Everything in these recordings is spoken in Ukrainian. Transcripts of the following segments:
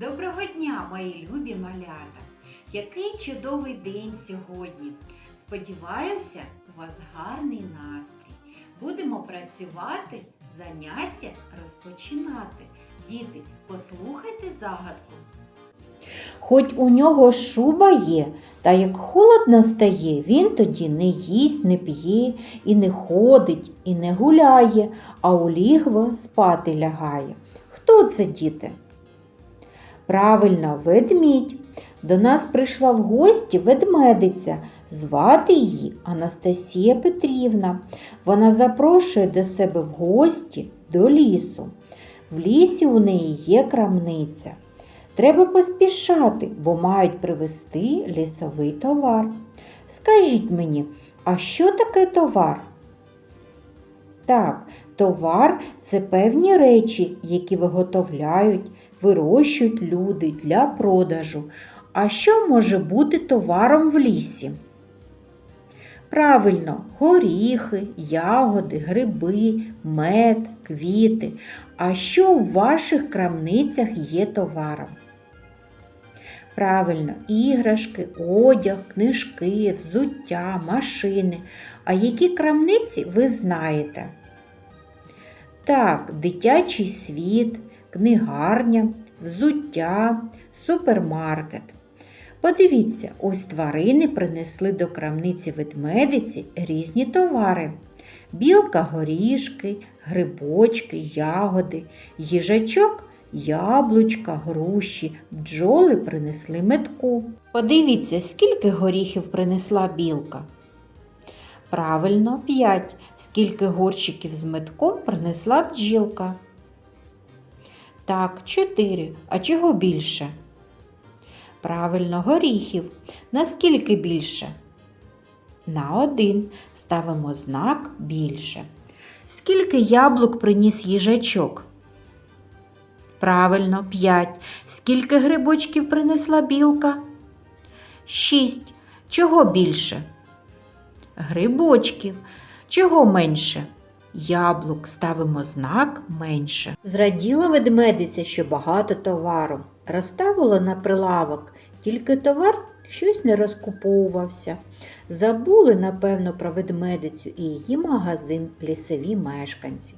Доброго дня, мої любі малята! Який чудовий день сьогодні! Сподіваюся, у вас гарний настрій. Будемо працювати, заняття розпочинати. Діти, послухайте загадку. Хоч у нього шуба є, та як холодно стає, він тоді не їсть, не п'є, і не ходить, і не гуляє, а у лігво спати лягає. Хто це, діти? Правильно, ведмідь. До нас прийшла в гості ведмедиця. Звати її Анастасія Петрівна. Вона запрошує до себе в гості до лісу. В лісі у неї є крамниця. Треба поспішати, бо мають привезти лісовий товар. Скажіть мені, а що таке товар? Так, товар це певні речі, які виготовляють, вирощують люди для продажу. А що може бути товаром в лісі? Правильно, горіхи, ягоди, гриби, мед, квіти. А що в ваших крамницях є товаром? Правильно, іграшки, одяг, книжки, взуття, машини. А які крамниці ви знаєте? Так, дитячий світ, книгарня, взуття, супермаркет. Подивіться, ось тварини принесли до крамниці ведмедиці різні товари. Білка горішки, грибочки, ягоди, їжачок яблучка, груші, бджоли принесли метку. Подивіться, скільки горіхів принесла білка. Правильно, п'ять. Скільки горщиків з метком принесла бджілка. Так, чотири. А чого більше? Правильно, горіхів. Наскільки більше? На один. Ставимо знак більше. Скільки яблук приніс їжачок? Правильно, п'ять. Скільки грибочків принесла білка? Шість. Чого більше? Грибочків. Чого менше? Яблук ставимо знак менше. Зраділа ведмедиця, що багато товару. Розставила на прилавок, тільки товар щось не розкуповувався. Забули, напевно, про ведмедицю і її магазин лісові мешканці.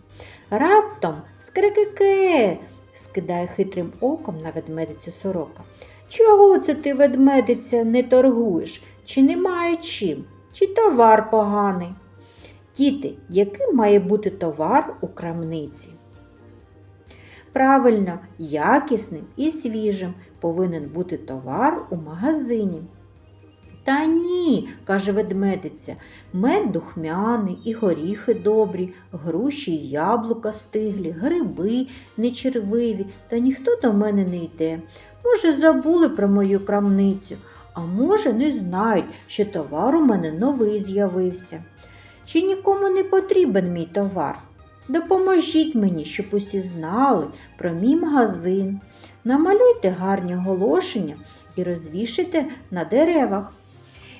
Раптом скрикике, скидає хитрим оком на ведмедицю сорока. Чого це ти, ведмедиця, не торгуєш? Чи немає чим? Чи товар поганий? Діти, яким має бути товар у крамниці? Правильно, якісним і свіжим повинен бути товар у магазині. Та ні, каже ведмедиця, мед духмяний і горіхи добрі, груші й яблука стиглі, гриби нечервиві, та ніхто до мене не йде. Може, забули про мою крамницю, а може, не знають, що товар у мене новий з'явився. Чи нікому не потрібен мій товар? Допоможіть мені, щоб усі знали про мій магазин. Намалюйте гарні оголошення і розвішайте на деревах.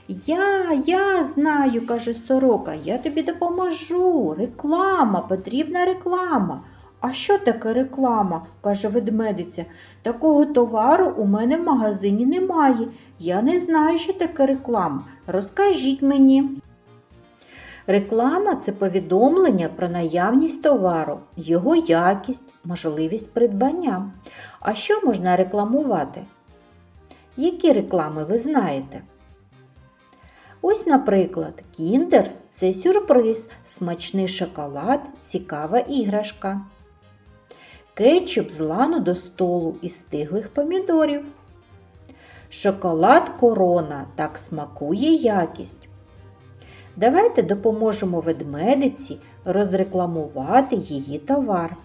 Я, я знаю, каже сорока, я тобі допоможу. Реклама, потрібна реклама. А що таке реклама? каже ведмедиця. Такого товару у мене в магазині немає. Я не знаю, що таке реклама. Розкажіть мені. Реклама це повідомлення про наявність товару, його якість, можливість придбання. А що можна рекламувати? Які реклами ви знаєте? Ось, наприклад, кіндер це сюрприз, смачний шоколад, цікава іграшка. Кетчуп з лану до столу із стиглих помідорів. Шоколад корона так смакує якість. Давайте допоможемо ведмедиці розрекламувати її товар.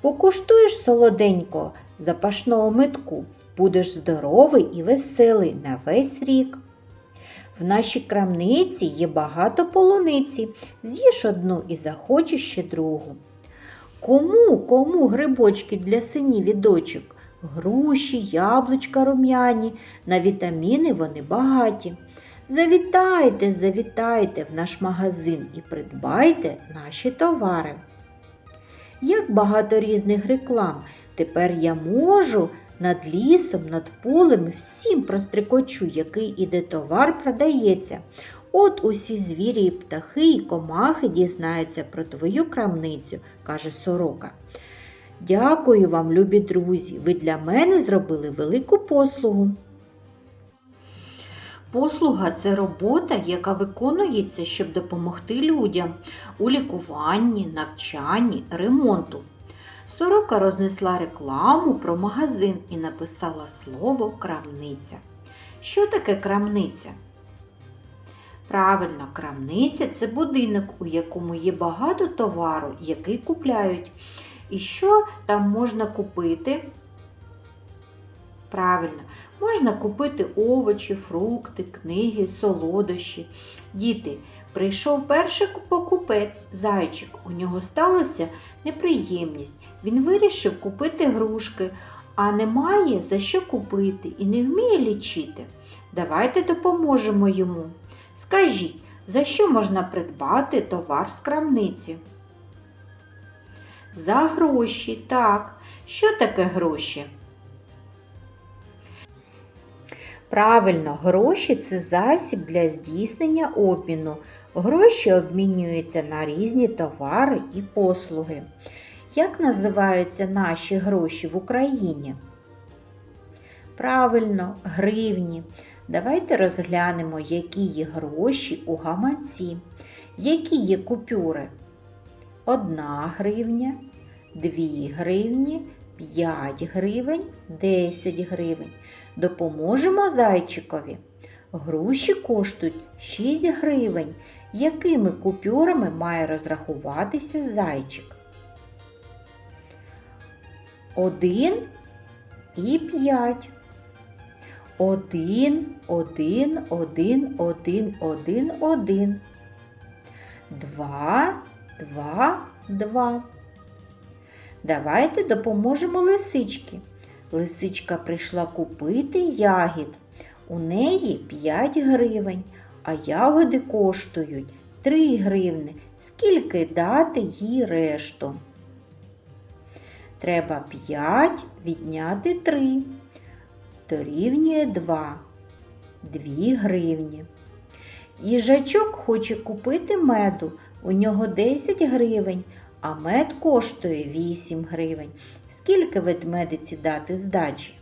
Покуштуєш солоденько запашного метку, будеш здоровий і веселий на весь рік. В нашій крамниці є багато полуниці. З'їж одну і захочеш ще другу. Кому, кому грибочки для синів і дочок? Груші, яблучка рум'яні, на вітаміни вони багаті. Завітайте, завітайте в наш магазин і придбайте наші товари. Як багато різних реклам. Тепер я можу Над лісом, над полем всім прострикочу, який іде товар продається. От усі звірі і птахи і комахи дізнаються про твою крамницю, каже сорока. Дякую вам, любі друзі. Ви для мене зробили велику послугу. Послуга це робота, яка виконується, щоб допомогти людям у лікуванні, навчанні, ремонту. Сорока рознесла рекламу про магазин і написала слово крамниця. Що таке крамниця? Правильно, крамниця це будинок, у якому є багато товару, який купляють. І що там можна купити? Правильно, можна купити овочі, фрукти, книги, солодощі. Діти, прийшов перший покупець, зайчик. У нього сталася неприємність. Він вирішив купити грушки, а немає за що купити і не вміє лічити. Давайте допоможемо йому. Скажіть, за що можна придбати товар з крамниці? За гроші, так. Що таке гроші? Правильно, гроші це засіб для здійснення обміну. Гроші обмінюються на різні товари і послуги. Як називаються наші гроші в Україні? Правильно, гривні. Давайте розглянемо, які є гроші у гаманці. Які є купюри? Одна гривня, дві гривні, 5 гривень, 10 гривень. Допоможемо зайчикові. Груші коштують 6 гривень. Якими купюрами має розрахуватися зайчик? Один і 5. Один, один, один, один, один, один. Два, два, два. Давайте допоможемо лисички. Лисичка прийшла купити ягід. У неї 5 гривень, а ягоди коштують 3 гривни. Скільки дати їй решту? Треба 5 відняти 3. Дорівнює 2. 2 гривні. Їжачок хоче купити меду. У нього 10 гривень, а мед коштує 8 гривень. Скільки ведмедиці дати здачі?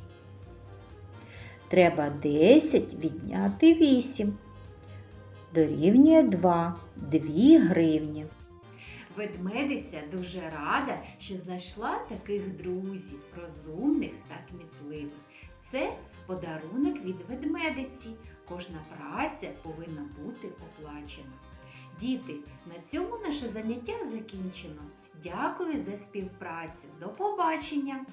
Треба 10 відняти 8. Дорівнює 2. 2 гривні. Ведмедиця дуже рада, що знайшла таких друзів, розумних та кмітливих. Це подарунок від ведмедиці. Кожна праця повинна бути оплачена. Діти, на цьому наше заняття закінчено. Дякую за співпрацю. До побачення!